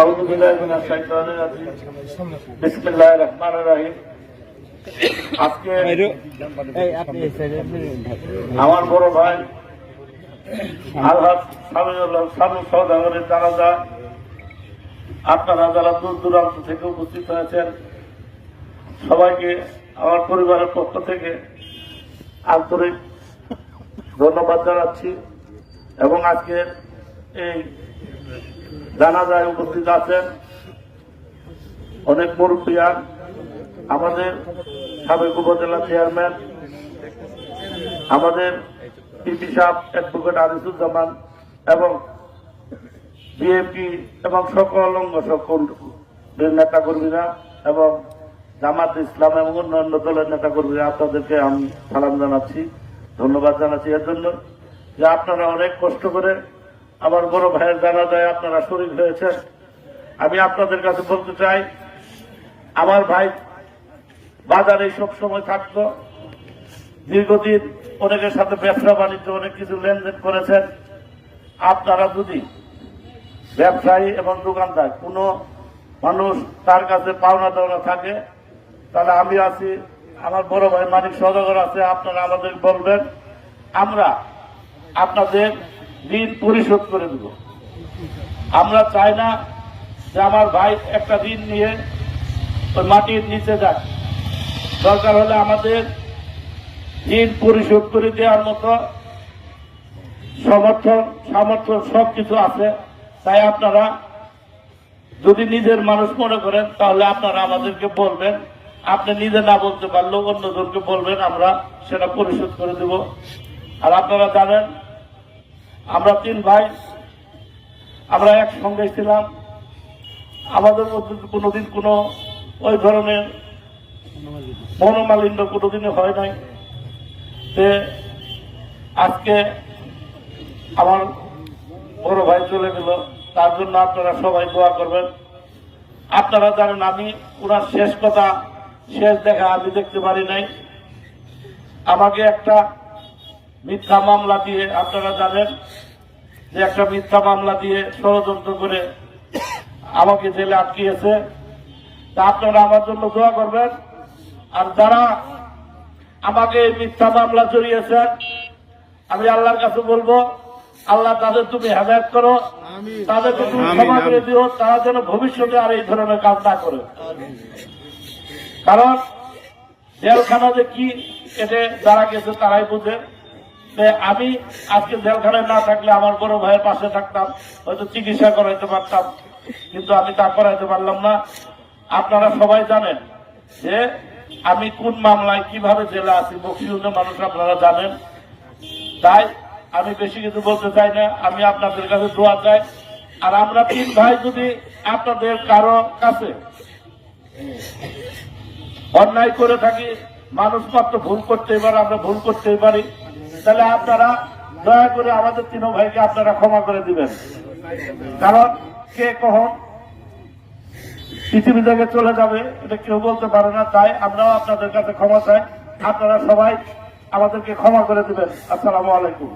أعوذ بالله من الشيطان الرجيم بسم الله الرحمن الرحيم আজকে এই আপনি এই সাইডে আপনি আমার বড় ভাই আলহাজ সামিউল্লাহ সামু সৌদাগরের জানাজা আপনারা যারা দূর দূরান্ত থেকে উপস্থিত হয়েছেন সবাইকে আমার পরিবারের পক্ষ থেকে আন্তরিক ধন্যবাদ জানাচ্ছি এবং আজকে এই জানাজায় উপস্থিত আছেন। অনেক মুরব্বিয়ান আমাদের সাবেক উপজেলা চেয়ারম্যান, আমাদের পিপি সাহ অ্যাডভোকেট আনিসুজ্জামান এবং বিএনপি এবং সকল অঙ্গ সকল নেতা কর্মীরা এবং জামাত ইসলাম এবং অন্যান্য দলের নেতা কর্মীরা আপনাদেরকে আমি সালাম জানাচ্ছি, ধন্যবাদ জানাচ্ছি। এর জন্য যে আপনারা অনেক কষ্ট করে আমার বড় ভাইয়ের জানা যায় আপনারা শরীর হয়েছেন। আমি আপনাদের কাছে বলতে চাই, আমার ভাই বাজারে সব সময় থাকতো। দীর্ঘদিন অনেকের সাথে ব্যবসা বাণিজ্য, অনেক কিছু লেনদেন করেছেন। আপনারা যদি ব্যবসায়ী এবং দোকানদার, কোনো মানুষ তার কাছে পাওনা দাওনা থাকে, তাহলে আমি আছি, আমার বড় ভাই মানিক সদাগর আছে, আপনারা আমাদের বলবেন। আমরা আপনাদের ঋণ পরিশোধ করে দেব। আমরা চাই না যে আমার ভাই একটা ঋণ নিয়ে ওই মাটির নিচে যাক দরকার হলে আমাদের ঋণ পরিশোধ করে দেওয়ার মতো সমর্থন, সামর্থ্য সব কিছু আছে। তাই আপনারা যদি নিজের মানুষ মনে করেন, তাহলে আপনারা আমাদেরকে বলবেন। আপনি নিজে না বলতে পারলেও অন্যজনকে বলবেন, আমরা সেটা পরিশোধ করে দেব। আর আপনারা জানেন আমরা তিন ভাই, আমরা একসঙ্গে ছিলাম। আমাদের মধ্যে কোনোদিন কোনো ওই ধরনের মনোমালিন্য কোনোদিনই হয় নাই। যে আজকে আমার বড় ভাই চলে গেল, তার জন্য আপনারা সবাই দোয়া করবেন। আপনারা জানেন আমি ওনার শেষ কথা, শেষ দেখা আমি দেখতে পারি নাই। আমাকে একটা মিথ্যা মামলা দিয়ে আপনারা জানেন যে একটা মিথ্যা মামলা দিয়ে ষড়যন্ত্র করে আমাকে জেলে আটকিয়েছে। তা আপনারা আমার জন্য দোয়া করবেন। আর যারা আমাকে এই মিথ্যা মামলা জড়িয়েছেন আমি আল্লাহর কাছে বলব আল্লাহ তাদের তুমি হেদায়ত করো। তাদেরকে তুমি ক্ষমা করে দিও। তারা যেন ভবিষ্যতে আর এই ধরনের কাজ না করে। কারণ জেলখানা যে কি এতে যারা গেছে তারাই বুঝে। যে আমি আজকে জেলখানায় না থাকলে আমার বড় ভাইয়ের পাশে থাকতাম, হয়তো চিকিৎসা করাইতে পারতাম, কিন্তু আমি তা করাইতে পারলাম না। আপনারা সবাই জানেন যে আমি কোন মামলায় কীভাবে জেলে আছি বক্সিউজের মানুষ আপনারা জানেন। তাই আমি বেশি কিছু বলতে চাই না, আমি আপনাদের কাছে দোয়া চাই। আর আমরা তিন ভাই যদি আপনাদের কারও কাছে অন্যায় করে থাকি, মানুষ মাত্র ভুল করতেই পারে, আমরা ভুল করতেই পারি। তাহলে আপনারা দয়া করে আমাদের তিন ভাইকে আপনারা ক্ষমা করে দিবেন। কারণ কে কখন পৃথিবী থেকে চলে যাবে, এটা কেউ বলতে পারে না, তাই আমরাও আপনাদের কাছে ক্ষমা চাই। আপনারা সবাই আমাদেরকে ক্ষমা করে দিবেন। আসসালামু আলাইকুম।